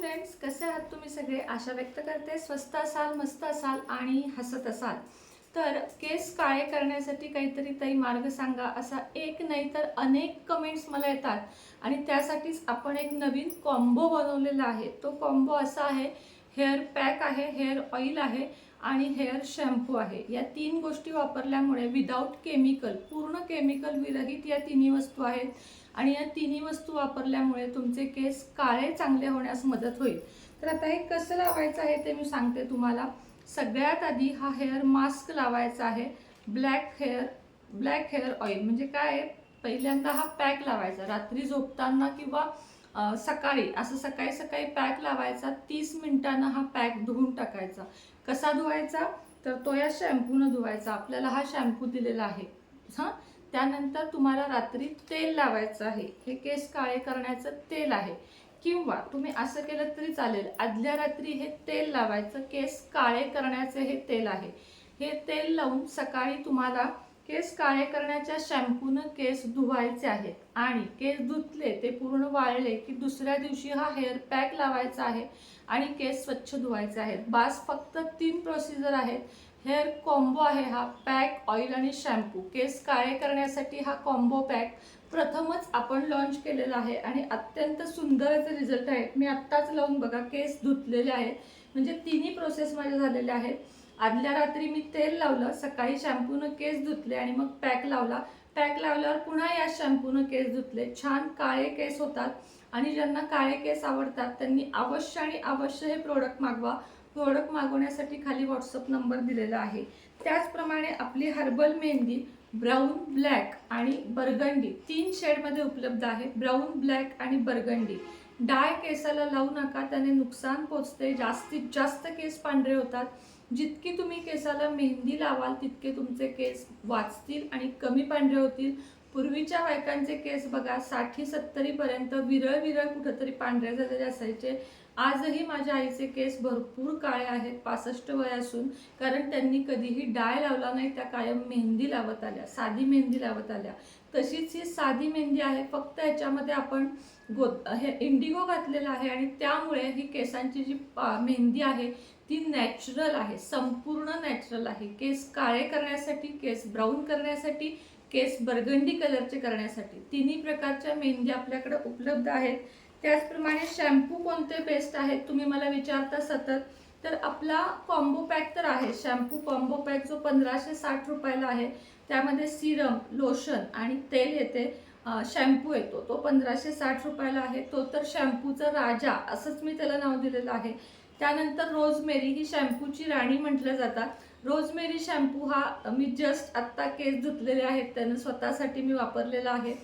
Friends कसे आहात तुम्ही सगळे? आशा व्यक्त करते. स्वस्त असाल मस्त असाल आणि हसत असाल. तर केस काळे करण्यासाठी काहीतरी ताई मार्ग सांगा. असा एक नाही तर अनेक कमेंट्स मला येतात. आणि त्यासाठीच आपण एक नवीन कॉम्बो बनवलेला आहे. तो कॉम्बो असा आहे हेअर पॅक आहे हेअर ऑइल आहे आणि हेअर शॅम्पू आहे. या तीन गोष्टी वापरल्यामुळे विदाऊट केमिकल पूर्ण केमिकल विरहित या तिन्ही वस्तू आहेत. आणि या तिन्ही वस्तू वापरल्यामुळे तुमचे केस काळे चांगले होण्यास मदत होईल. तर आता हे कसं लावायचं आहे ते मी सांगते तुम्हाला. सगळ्यात आधी हा हेअर मास्क लावायचा आहे. Black hair black hair oil म्हणजे काय पहिल्यांदा हा पॅक लावायचा. रात्री झोपताना किंवा सकाळी असं सकाळी सकाळी पॅक लावायचा तीस मिनटानं हा पॅक धुवून टाकायचा. कसा धुवायचा? तर तो या शॅम्पूनं धुवायचा. आपल्याला हा शॅम्पू दिलेला आहे. हां? त्यानंतर तुम्हाला रात्री तेल लावायचं आहे. हे केस काळे करण्याचं तेल आहे. किंवा तुम्ही असं केलं तरी चालेल. आदल्या रात्री हे तेल लावायचं. केस काळे करण्याचे हे तेल आहे. हे तेल लावून सकाळी तुम्हाला केस काळे करण्याच्या शॅम्पूनं केस धुवायचे आहेत. आणि केस धुतले ते पूर्ण वाळले की दुसऱ्या दिवशी हा हेअर पॅक लावायचा आहे आणि केस स्वच्छ धुवायचे आहेत. बास फक्त तीन प्रोसिजर आहेत. हेअर कॉम्बो आहे हा पॅक ऑइल आणि शॅम्पू. केस काळे करण्यासाठी हा कॉम्बो पॅक प्रथमच आपण लॉन्च केलेला आहे आणि अत्यंत सुंदर याचे रिझल्ट आहेत मी आत्ताच लावून बघा केस धुतलेले आहेत. म्हणजे तिन्ही प्रोसेस माझ्या झालेल्या आहेत. आदल्या रात्री मी तेल लावलं सकाळी शॅम्पूनं केस धुतले आणि मग पॅक लावला. पॅक लावल्यावर पुन्हा या शॅम्पूनं केस धुतले. छान काळे केस होतात आणि ज्यांना काळे केस आवडतात त्यांनी अवश्य आणि अवश्य हे प्रोडक्ट मागवा. प्रोडक्ट मागवण्यासाठी खाली व्हॉट्सअप नंबर दिलेला आहे. त्याचप्रमाणे आपली हर्बल मेहंदी ब्राऊन ब्लॅक आणि बर्गंडी तीन शेडमध्ये उपलब्ध आहे. ब्राऊन ब्लॅक आणि बर्गंडी. डाय केसाला लावू नका त्याने नुकसान पोचते. जास्तीत जास्त केस पांढरे होतात. जितकी तुम्ही केसाला मेहंदी लावाल तितके तुमचे केस वाचतील आणि कमी पांढरे होतील. पूर्वीच्या बायकांचे केस बघा साठी सत्तरीपर्यंत विरळ विरळ कुठंतरी पांढरे झालेले असायचे. आजही माझ्या आईचे केस भरपूर काळे आहेत पासष्ट वय असून कारण त्यांनी कधीही डाय लावला नाही त्या कायम मेहंदी लावत आल्या साधी मेहंदी लावत आल्या. तशीच ही साधी मेहंदी आहे फक्त याच्यामध्ये आपण गो हे इंडिगो घातलेलं आहे आणि त्यामुळे ही केसांची जी पा मेहंदी आहे ती नॅचरल आहे संपूर्ण नॅचरल आहे. केस काळे करण्यासाठी केस ब्राऊन करण्यासाठी केस बर्गंडी कलरचे करण्यासाठी. तिन्ही प्रकारच्या मेहंदी आपल्याकडे उपलब्ध आहेत. त्याचप्रमाणे शॅम्पू कोणते बेस्ट आहेत? तुम्ही मला विचारता सतत. तर आपला कॉम्बो पॅक तर आहे. शॅम्पू कॉम्बो पॅक जो पंधराशे साठ रुपयाला आहे त्यामध्ये सिरम लोशन आणि तेल येते. शॅम्पू येतो. तो पंधराशे साठ रुपयाला आहे. तो तर शॅम्पूचा राजा असंच मी त्याला नाव दिलेलं आहे. त्यानंतर रोजमेरी ही शॅम्पूची राणी म्हटलं जातात रोजमेरी शॅम्पू हा मी जस्ट आत्ता केस धुतलेले आहेत. त्यानं स्वतःसाठी मी वापरलेला आहे.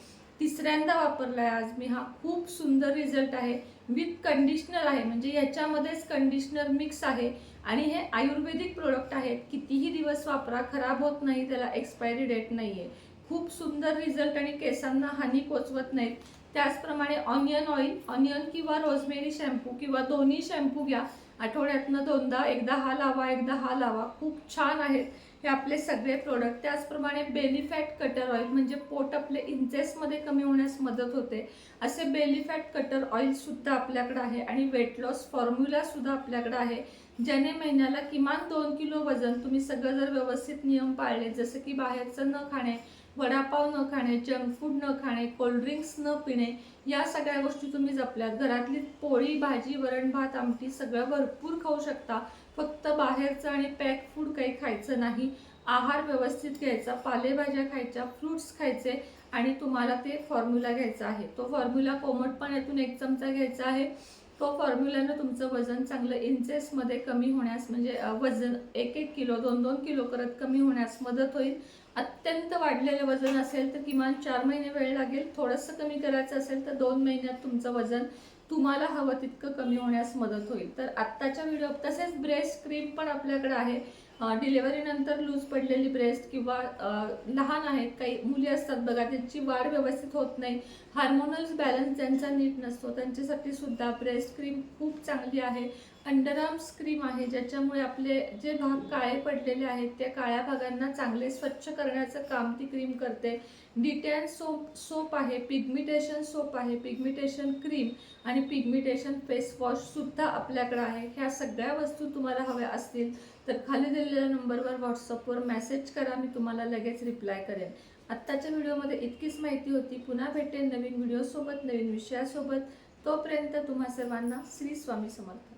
तिसऱ्यांदा वापरला आहे आज मी. हा खूप सुंदर रिझल्ट आहे. विथ कंडिशनर आहे. म्हणजे याच्यामध्येच कंडिशनर मिक्स आहे. आणि हे आयुर्वेदिक प्रोडक्ट आहेत. कितीही दिवस वापरा खराब होत नाही त्याला एक्सपायरी डेट नाही आहे खूप सुंदर रिझल्ट आणि केसांना हानी पोचवत नाहीत. त्याचप्रमाणे ऑनियन ऑइल ऑनियन किंवा रोजमेरी शॅम्पू किंवा दोन्ही शॅम्पू घ्या. आठवड्यातनं दोनदा एकदा हा लावा एकदा हा लावा. खूप छान आहेत. हे आपले सगळे प्रोडक्ट त्याचप्रमाणे बेलीफॅट कटर ऑइल म्हणजे पोट आपले इंचेसमध्ये कमी होण्यास मदत होते. असे बेलीफॅट कटर ऑइलसुद्धा आपल्याकडे आहे आणि वेट लॉस फॉर्म्युला सुद्धा आपल्याकडे आहे ज्याने महिन्याला किमान दोन किलो वजन तुम्ही सगळं जर व्यवस्थित नियम पाळले जसं की बाहेरचं न खाणे वडापाव न खाणे जंक फूड न खाणे कोल्ड्रिंक्स न पिणे या सगळ्या गोष्टी तुम्ही जपल्यात घरातली पोळी भाजी वरण भात आमटी सगळं भरपूर खाऊ शकता. फक्त बाहेरचं आणि पॅक फूड काही खायचं नाही. आहार व्यवस्थित घ्यायचा पालेभाज्या खायच्या फ्रूट्स खायचे आणि तुम्हाला ते फॉर्म्युला घ्यायचा आहे. तो फॉर्म्युला कोमट पाण्यातून एक चमचा घ्यायचा आहे. तो फॉर्म्युल्यानं तुमचं वजन चांगलं इंचेसमध्ये कमी होण्यास म्हणजे वजन एक एक किलो दोन दोन किलो करत कमी होण्यास मदत होईल. अत्यंत वाढलेलं वजन असेल तर किमान चार महिने वेळ लागेल. थोडंसं कमी करायचं असेल तर दोन महिन्यात तुमचं वजन तुम्हाला हवं तितकं कमी होण्यास मदत होईल. तर आत्ताच्या व्हिडिओ तसेच ब्रेस्ट क्रीम पण आपल्याकडे आहे. डिलेवरी नंतर लूज पडलेली ब्रेस्ट किंवा लहान आहेत काही मुली असतात बघा त्यांची वाढ व्यवस्थित होत नाही. हार्मोनल्स बॅलन्स त्यांचा नीट नसतो. त्यांच्यासाठी सुद्धा ब्रेस्ट क्रीम खूप चांगली आहे. अंडरआर्म्स क्रीम आहे ज्याच्यामुळे आपले जे भाग काळे पडलेले आहेत त्या काळ्या भागांना चांगले स्वच्छ करण्याचं काम ती क्रीम करते. डिटॅन सोप सोप आहे पिगमिटेशन सोप आहे पिगमिटेशन क्रीम आणि पिगमिटेशन फेस वॉशसुद्धा आपल्याकडे आहे. ह्या सगळ्या वस्तू तुम्हाला हव्या असतील तर खाली दिलेल्या नंबरवर व्हॉट्सअपवर मेसेज करा मी तुम्हाला लगेच रिप्लाय करेन. आत्ताच्या व्हिडिओमध्ये इतकीच माहिती होती. पुन्हा भेटेन नवीन व्हिडिओसोबत नवीन विषयासोबत. तोपर्यंत तुम्हा सर्वांना श्री स्वामी समर्थ.